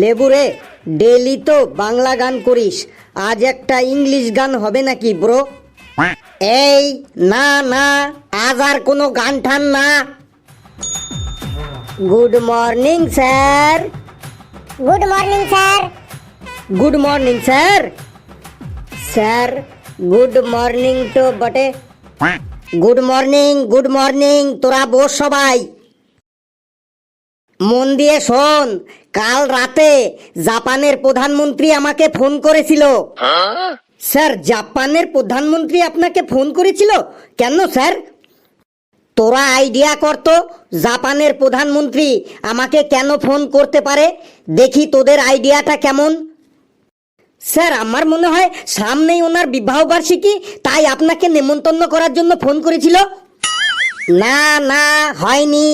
লেবুরে daily তো বাংলা গান করিস আজ একটা ইংলিশ গান হবে নাকি ব্রো? এই না না আজ আর কোনো গান ঠান না। Good morning sir. Good morning sir. Good morning sir. Sir good morning তো বটে। গুড মর্নিং গুড মর্নিং তোরা বস সবাই। মন দিয়ে শোন, কাল রাতে জাপানের প্রধানমন্ত্রী আমাকে ফোন করেছিল। স্যার, জাপানের প্রধানমন্ত্রী আপনাকে ফোন করেছিল? কেন, স্যার? তোরা আইডিয়া করতো জাপানের প্রধানমন্ত্রী আমাকে কেন ফোন করতে পারে? দেখি তোদের আইডিয়াটা কেমন। স্যার, আমার মনে হয় সামনেই ওনার বিবাহ বার্ষিকী, তাই আপনাকে নেমন্তন্ন করার জন্য ফোন করেছিল। না না, হয়নি।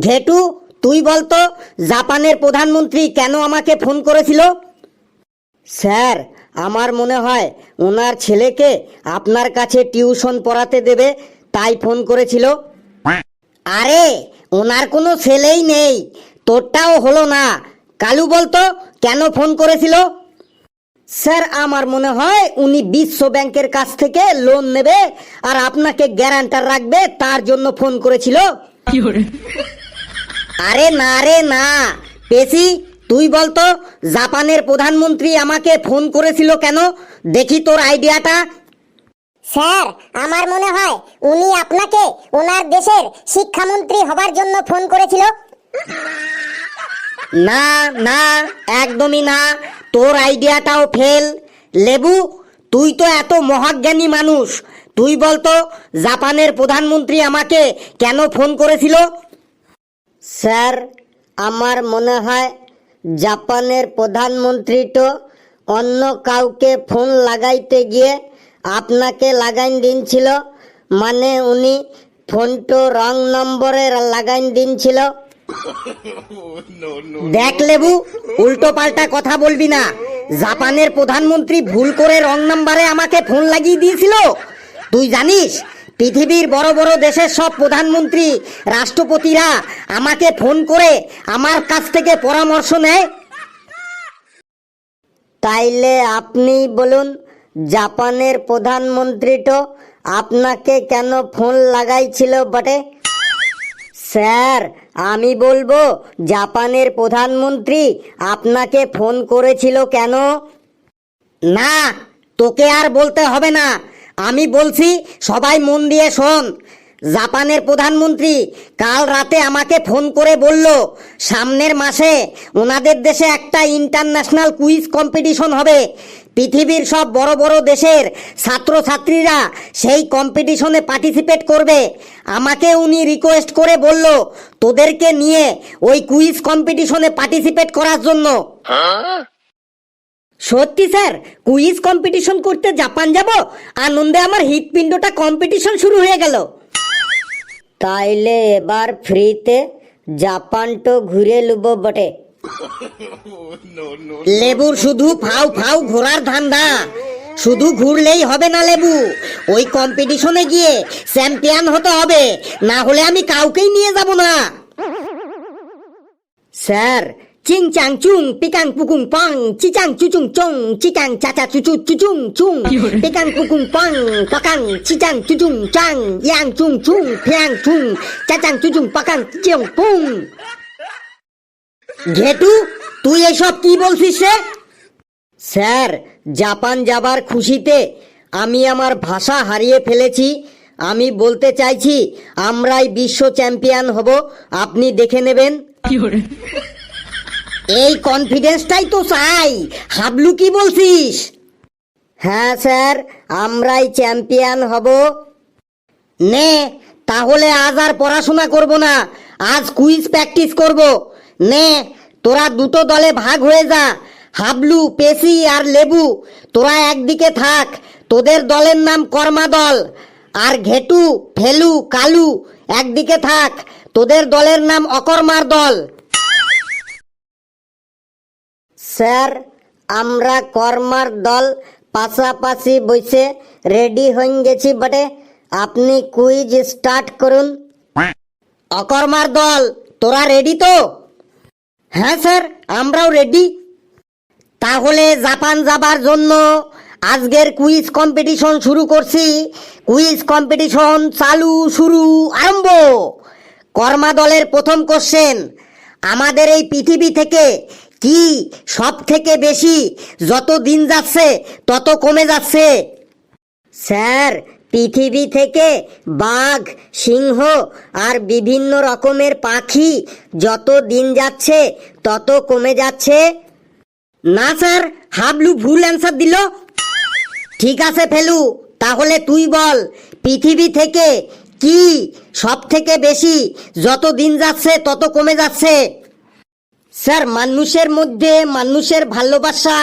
ঘেটু তুই বলতো জাপানের প্রধানমন্ত্রী কেন আমাকে ফোন করেছিল? স্যার, আমার মনে হয় ওনার ছেলেকে আপনার কাছে টিউশন পড়াতে দেবে, তাই ফোন করেছিল। আরে, ওনার কোনো ছেলেই নেই, তোরটাও হলো না। কালু বলতো কেন ফোন করেছিল? স্যার, আমার মনে হয় উনি বিশ্ব ব্যাংকের কাছ থেকে লোন নেবে আর আপনাকে গ্যারান্টার রাখবে, তার জন্য ফোন করেছিল। আরে না রে না। পেশি তুই বলতো জাপানের প্রধানমন্ত্রী আমাকে ফোন করেছিল কেন? দেখি তোর আইডিয়াটা। স্যার আমার মনে হয় উনি আপনাকে ওনার দেশের শিক্ষামন্ত্রী হবার জন্য ফোন করেছিল। না না একদমই না। তোর আইডিয়াটাও ফেল। লেবু তুই তো এত মহাজ্ঞানী মানুষ। তুই বলতো জাপানের প্রধানমন্ত্রী আমাকে কেন ফোন করেছিল? স্যার, আমার মনে হয় জাপানের প্রধানমন্ত্রী তো অন্য কাউকে ফোন লাগাইতে গিয়ে আপনাকে লাগাইন দিনছিল। মানে উনি ফোনটো রং নম্বরে লাগাইন দিনছিল। দেখ লেবু, উল্টো পাল্টা কথা বলবি না। জাপানের প্রধানমন্ত্রী ভুল করে রং নাম্বারে আমাকে ফোন লাগিয়ে দিয়েছিল। তুই জানিস পৃথিবীর বড় বড় দেশের সব প্রধানমন্ত্রী, রাষ্ট্রপতিরা আমাকে ফোন করে আমার কাছ থেকে পরামর্শ নেয়। তাইলে আপনি বলুন, জাপানের প্রধানমন্ত্রী তো আপনাকে কেন ফোন লাগাইছিল বটে? স্যার, আমি বলব, জাপানের প্রধানমন্ত্রী আপনাকে ফোন করেছিল কেন? না, তোকে আর বলতে হবে না। আমি বলছি, সবাই মন দিয়ে শোন। জাপানের প্রধানমন্ত্রী কাল রাতে আমাকে ফোন করে বলল, সামনের মাসে ওনাদের দেশে একটা ইন্টারন্যাশনাল কুইজ কম্পিটিশন হবে। পৃথিবীর সব বড় বড় দেশের ছাত্রছাত্রীরা সেই কম্পিটিশনে পার্টিসিপেট করবে। আমাকে উনি রিকোয়েস্ট করে বলল, তোদেরকে নিয়ে ওই কুইজ কম্পিটিশনে পার্টিসিপেট করার জন্য। সত্যি স্যার কুইজ কম্পিটিশন করতে জাপান যাব, আনন্দে আমার হৃৎপিণ্ডটা কম্পিটিশন শুরু হয়ে গেল। তাইলে এবার ফ্রিতে জাপান তো ঘুরে লুব বটে। লেবুর শুধু ফাউ ফাউ ঘোরার ধান্দা। শুধু ঘুরলেই হবে না লেবু। ওই কম্পিটিশনে গিয়ে চ্যাম্পিয়ন হতে হবে। না হলে আমি কাউকেই নিয়ে যাব না। স্যার চিং চাং চুং পিকাং পুকুং পাং চিচাং চুচুং চং চিকাং চাচা চুচু চুচুং চুং পিকাং পুকুং পাং পাকাং চিচাং চুচুং চাং ইয়াং চুং চুং ফিয়াং চুং চাচাং চুচুং পাকাং চিং পুং ঘেটু তুই এসব কি বলছিস রে স্যার জাপান যাবার খুশিতে আমি আমার ভাষা হারিয়ে ফেলেছি আমি বলতে চাইছি আমরাই বিশ্ব চ্যাম্পিয়ন হব আপনি দেখে নেবেন এই কনফিডেন্সটাই তো চাই। হাবলু, কি বলছিস? হ্যাঁ স্যার, আমরাই চ্যাম্পিয়ন হব। নে, তাহলে আজ আর পড়াশোনা করব না, আজ কুইজ প্র্যাকটিস করব। নে, তোরা দুটো দলে ভাগ হয়ে যা, হাবলু, পেশি আর লেবু, তোরা একদিকে থাক, তোদের দলের নাম কর্মা দল, আর ঘেটু, ফেলু, কালু, একদিকে থাক, তোদের দলের নাম অকর্মার দল। স্যার, আমরা কর্মার দল পাশাপাশি বসে রেডি হয়ে গেছি বটে। আপনি কুইজ স্টার্ট করুন। অকর্মার দল, তোরা রেডি তো? হ্যাঁ স্যার, আমরাও রেডি। তাহলে জাপান যাবার জন্য আজকের কুইজ কম্পিটিশন শুরু করছি। কুইজ কম্পিটিশন চালু, শুরু, আরম্ভ। কর্মা দলের প্রথম কোশ্চেন আমাদের এই পৃথিবী থেকে কি সব থেকে বেশি? যত দিন যাচ্ছে, তত কমে যাচ্ছে। স্যার, পৃথিবী থেকে বাঘ, সিংহ আর বিভিন্ন রকমের পাখি যত দিন যাচ্ছে, তত কমে যাচ্ছে। না, স্যার, হাবলু ভুল অ্যান্সার দিল। ঠিক আছে, ফেলু, তাহলে তুই বল, পৃথিবী থেকে কি সব থেকে বেশি? যত দিন যাচ্ছে, তত কমে যাচ্ছে। স্যার মানুষের মধ্যে মানুষের ভালোবাসা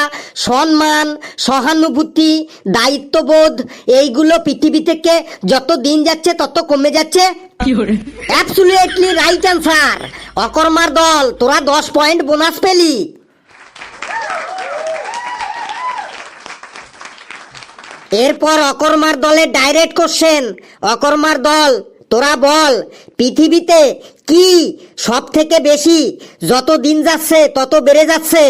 সম্মান সহানুভূতি দায়িত্ববোধ এইগুলো পৃথিবী থেকে যত দিন যাচ্ছে তত কমে যাচ্ছে। অ্যাবসুলেটলি রাইট অ্যান্সার অকর্মার দল তোরা দশ পয়েন্ট বোনাস পেলি। এরপর অকর্মার দলের ডাইরেক্ট কোশ্চেন অকর্মার দল তোরা বল পৃথিবীতে কি সব থেকে বেশি যত দিন যাচ্ছে তত বেড়ে যাচ্ছে?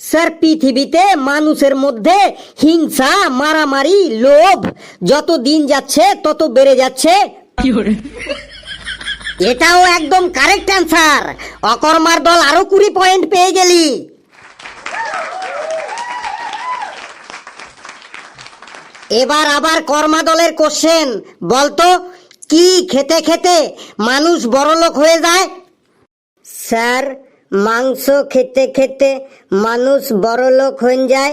স্যার পৃথিবীতে মানুষের মধ্যে হিংসা মারামারি লোভ যত দিন যাচ্ছে তত বেড়ে যাচ্ছে। এটাও একদম কারেক্ট অ্যান্সার। অকর্মার দল আরও কুড়ি পয়েন্ট পেয়ে গেলি। এবার আবার কর্মা দলের কোশ্চেন বলতো কি খেতে খেতে মানুষ বড়লোক হয়ে যায়? স্যার, মাংস খেতে খেতে মানুষ বড়লোক হয়ে যায়।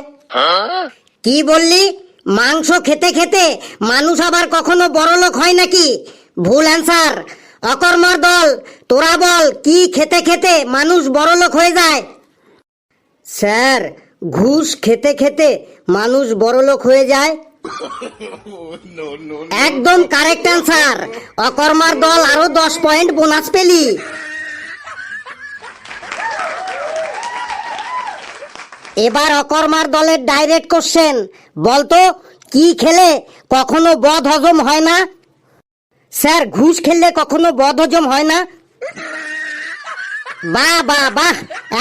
কি বললি? মাংস খেতে খেতে মানুষ আবার কখনো বড়লোক হয় নাকি? ভুল অ্যান্সার। অকর্মার দল, তোরা বল, কি খেতে খেতে মানুষ বড়লোক হয়ে যায়? স্যার, ঘুষ খেতে খেতে মানুষ বড়লোক হয়ে যায়। একদম কারেক্ট অ্যান্সার অকর্মার দল আরও দশ পয়েন্ট বোনাস পেলি। এবার অকর্মার দলের ডাইরেক্ট কোশ্চেন বলতো, কি খেলে কখনো বদ হজম হয় না? স্যার, ঘুষ খেললে কখনো বদ হজম হয় না? বাহ বাহ বাহ,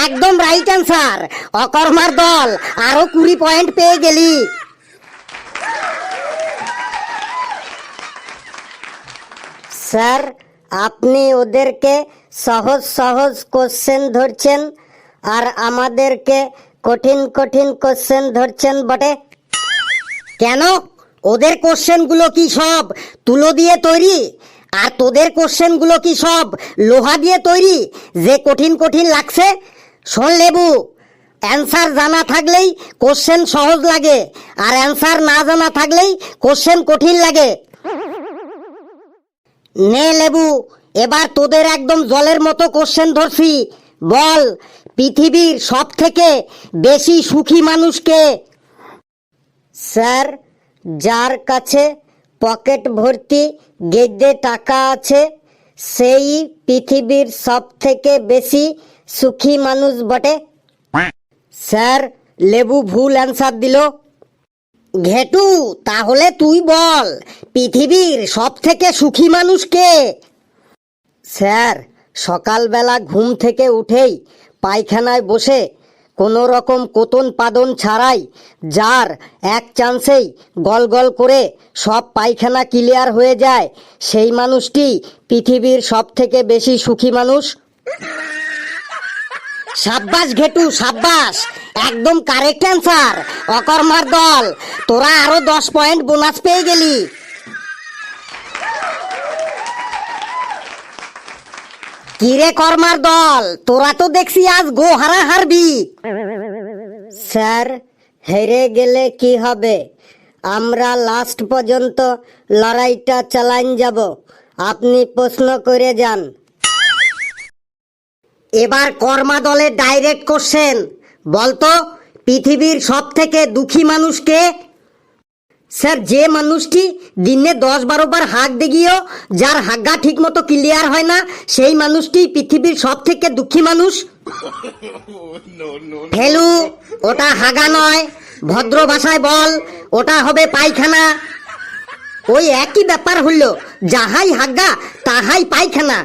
একদম রাইট অ্যান্সার অকর্মার দল আরও কুড়ি পয়েন্ট পেয়ে গেলি। স্যার, আপনি ওদেরকে সহজ সহজ কোশ্চেন ধরছেন আর আমাদেরকে কঠিন কঠিন কোশ্চেন ধরছেন বটে। কেন? ওদের কোশ্চেনগুলো কি সব? তুলো দিয়ে তৈরি? আর তোদের কোশ্চেনগুলো কি সব? লোহা দিয়ে তৈরি? যে কঠিন কঠিন লাগছে? শোন লেবু অ্যান্সার জানা থাকলেই কোশ্চেন সহজ লাগে, আর অ্যান্সার না জানা থাকলেই কোশ্চেন কঠিন লাগে। নে লেবু, এবার তোদের একদম জলের মতো কোশ্চেন ধরছি। বল, পৃথিবীর সব থেকে বেশি সুখী মানুষকে? স্যার, যার কাছে পকেট ভর্তি গেদে টাকা আছে, সেই পৃথিবীর সব থেকে বেশি সুখী মানুষ বটে। স্যার, লেবু ভুল অ্যান্সার দিল। ঘেটু, তাহলে তুই বল, পৃথিবীর সব থেকে সুখী মানুষ কে? স্যার, সকালবেলা ঘুম থেকে উঠেই পায়খানায় বসে কোনো রকম কোতন পাদন ছাড়াই যার এক চান্সেই গল গল করে সব পায়খানা ক্লিয়ার হয়ে যায়, সেই মানুষটি পৃথিবীর সব থেকে বেশি সুখী মানুষ। সাব্বাস ঘেটু, সাব্বাস। একদম কারেক্ট অ্যান্সার অকর্মার দল। তোরা আরও দশ পয়েন্ট বোনাস পেয়ে গেলি। কিরে কর্মার দল, তোরা তো দেখছি আজ গো হারা হারবি। স্যার, হেরে গেলে কি হবে? আমরা লাস্ট পর্যন্ত লড়াইটা চালান যাব। আপনি প্রশ্ন করে যান। এবার কর্মা দলের ডাইরেক্ট কোশ্চেন বলতো, পৃথিবীর সব থেকে দুঃখী মানুষকে? স্যার, যে মানুষটি দিনে দশ বারো বার হাঁক দেগিয়েও, যার হাগা ঠিক মতো ক্লিয়ার হয় না, সেই মানুষটি পৃথিবীর সব থেকে দুঃখী মানুষ? ফেলু, ওটা হাগা নয়। ভদ্র ভাষায় বল, ওটা হবে পায়খানা। ওই একই ব্যাপার হইল, যাহাই হাগা তাহাই পায়খানা।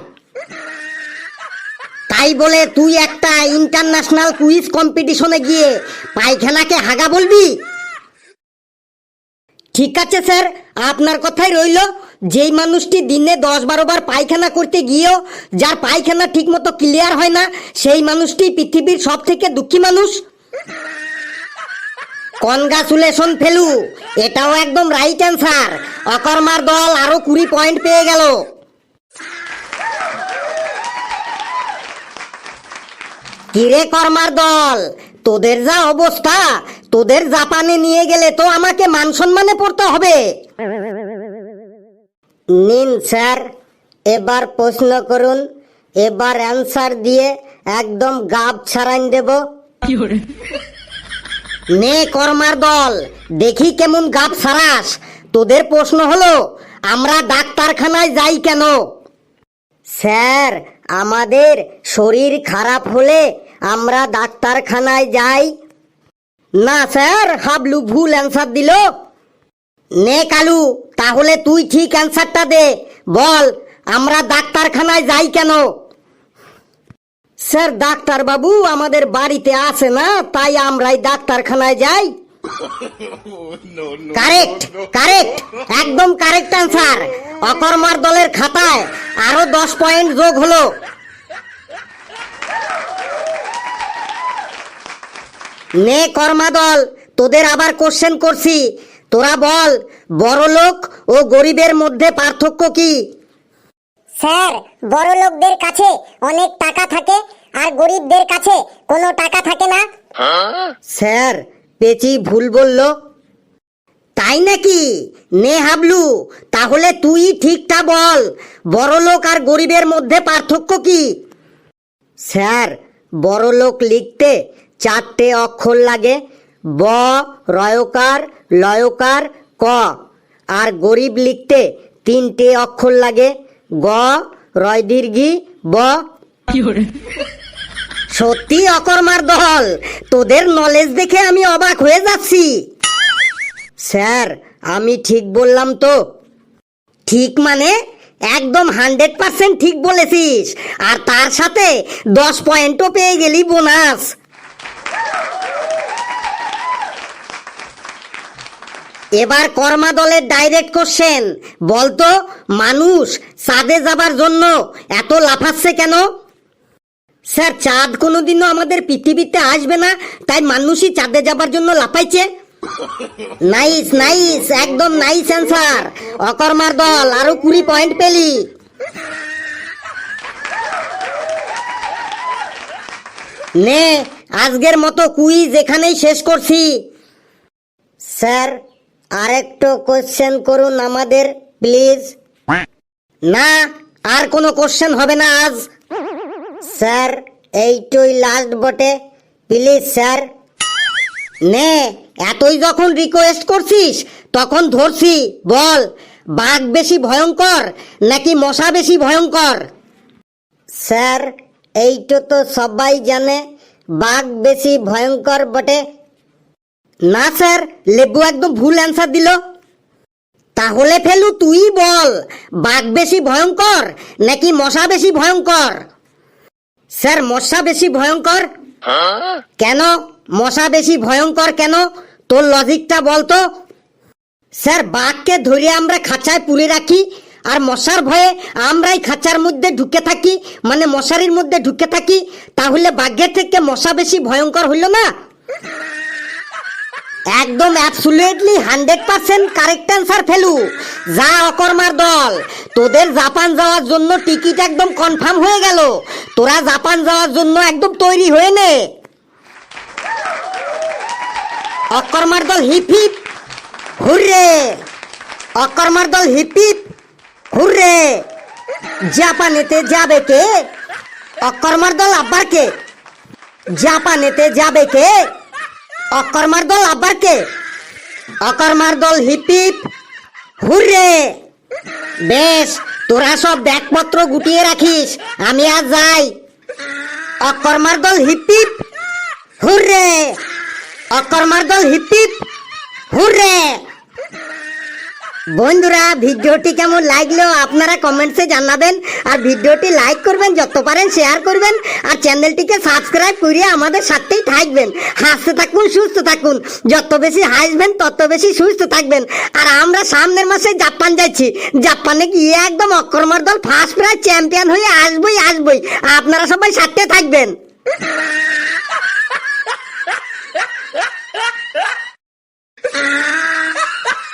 তাই বলে তুই একটা ইন্টারন্যাশনাল কুইজ কম্পিটিশনে গিয়ে পায়খানাকে হাগা বলবি? ঠিক আছে, স্যার। আপনার কথাই রইল, যেই মানুষটি দিনে দশ বারো বার পায়খানা করতে গিয়েও যার পায়খানা ঠিকমতো ক্লিয়ার হয় না, সেই মানুষটি পৃথিবীর সব থেকে দুঃখী মানুষ। কনগ্রাচুলেশন ফেলু। এটাও একদম রাইট অ্যান্সার অকর্মার দল আরও কুড়ি পয়েন্ট পেয়ে গেল। কিরে কর্মার দল? তোদের যা অবস্থা তোদের জাপানে নিয়ে গেলে তো আমাকে মান সম্মানে পড়তে হবে। নিন স্যার এবার প্রশ্ন করুন এবার অ্যান্সার দিয়ে একদম গাব ছাড়াইন দেব। নে কর্মার দল দেখি কেমন গাব সারাস তোদের প্রশ্ন হলো আমরা ডাক্তারখানায় যাই কেন? স্যার আমাদের শরীর খারাপ হলে আমরা ডাক্তারখানায় যাই। না, স্যার, হাবলু ভুল অ্যান্সার দিল। নে, কালু, তাহলে তুই ঠিক অ্যান্সারটা দে। বল, আমরা ডাক্তারখানায় যাই কেন? স্যার ডাক্তার বাবু আমাদের বাড়িতে আছে না, তাই আমরাই ডাক্তারখানায় যাই। কারেক্ট কারেক্ট, একদম কারেক্ট অ্যান্সার। অকর্মার দলের খাতায় আরও দশ পয়েন্ট যোগ হলো। নে কর্মা দল তোদের আবার কোশ্চেন করছি। তোরা বল বড় লোক ও গরিবের মধ্যে পার্থক্য কি? স্যার বড় লোকদের কাছে অনেক টাকা থাকে আর গরিবদের কাছে কোনো টাকা থাকে না। স্যার পেচি ভুল বলল। তাই নাকি? নে হাবলু তাহলে তুই ঠিকটা বল বড় লোক আর গরিবের মধ্যে পার্থক্য কি? স্যার বড় লোক লিখতে চারটে অক্ষর লাগে। ব রয়কার লয়কার ক। আর গরিব লিখতে তিনটে অক্ষর লাগে। গ রয় দীর্ঘি ব সত্যি অকর্মার দল। তোদের নলেজ দেখে আমি অবাক হয়ে যাচ্ছি। স্যার আমি ঠিক বললাম তো। ঠিক মানে একদম হান্ড্রেড পার্সেন্ট ঠিক বলেছিস। আর তার সাথে দশ পয়েন্টও পেয়ে গেলি বোনাস এবার কর্মা দলের ডাইরেক্ট কোশ্চেন বলতো, মানুষ চাঁদে যাবার জন্য এত লাফাচ্ছে কেন? স্যার, চাঁদ কোনোদিনও আমাদের পৃথিবীতে আসবে না, তাই মানুষই চাঁদে যাবার জন্য লাফাইছে। নাইস নাইস, একদম নাইস অ্যান্সার অকর্মার দল, আরও কুড়ি পয়েন্ট পেলি। নে, আজকের মতো কুইজ এখানেই শেষ করছি। স্যার আরেকটু কোশ্চেন করুন আমাদের প্লিজ না, আর কোনো কোশ্চেন হবে না আজ। স্যার, এইটুই লাস্ট বটে। Please sir. নে, এতই যখন রিকোয়েস্ট করছিস, তখন ধরছি, বল, বাঘ বেশি ভয়ঙ্কর নাকি মশা বেশি ভয়ঙ্কর? স্যার, এইটো তো সবাই জানে, বাঘ বেশি ভয়ঙ্কর বটে। না, স্যার, লেবু একদম ভুল অ্যান্সার দিল। তাহলে ফেলু, তুই বল, বাঘ বেশি ভয়ঙ্কর নাকি মশা বেশি ভয়ঙ্কর? স্যার, মশা বেশি ভয়ঙ্কর? কেন? মশা বেশি ভয়ঙ্কর কেন? তোর লজিকটা বলতো স্যার, বাঘকে ধরে আমরা খাঁচায় পুরে রাখি আর মশার ভয়ে আমরাই খাঁচার মধ্যে ঢুকে থাকি মানে মশারির মধ্যে ঢুকে থাকি, তাহলে বাঘের থেকে মশা বেশি ভয়ঙ্কর হইল না? একদম absolutely hundred percent correct answer Felu. যা অকর্মার দল। তোদের জাপান যাওয়ার জন্য টিকিট একদম কনফার্ম হয়ে গেল। তোরা জাপান যাওয়ার জন্য একদম তৈরি হয়ে নে। অকর্মার দল হিপ হিপ হুররে। অকর্মার দল হিপ হিপ হুররে। জাপানেতে যাবে কে? অকর্মার দল আব্বার কে? জাপানেতে যাবে কে? অকর্মার দল আবার কে? অকর্মার দল হিপিপ। Heap hurray! বেশ, তোরা সব ব্যাগপত্র গুটিয়ে রাখিস, আমি আর যাই। অকর্মার দল হিপিপ। Heap hurray! অকর্মার দল হিপিপ। Heap hurray! বন্ধুরা, ভিডিওটি কেমন লাগল আপনারা কমেন্টসে জানাবেন আর ভিডিওটি লাইক করবেন, যত পারেন শেয়ার করবেন আর চ্যানেলটিকে সাবস্ক্রাইব করিয়ে আমাদের সাথেই থাকবেন। হাসতে থাকুন, সুস্থ থাকুন। যত বেশি হাসবেন, তত বেশি সুস্থ থাকবেন। আর আমরা সামনের মাসে জাপান যাচ্ছি। জাপানে গিয়ে একদম অক্রমার দল ফার্স্ট প্রাইজ চ্যাম্পিয়ন হয়ে আসবই আসবই। আপনারা সবাই সাথে থাকবেন।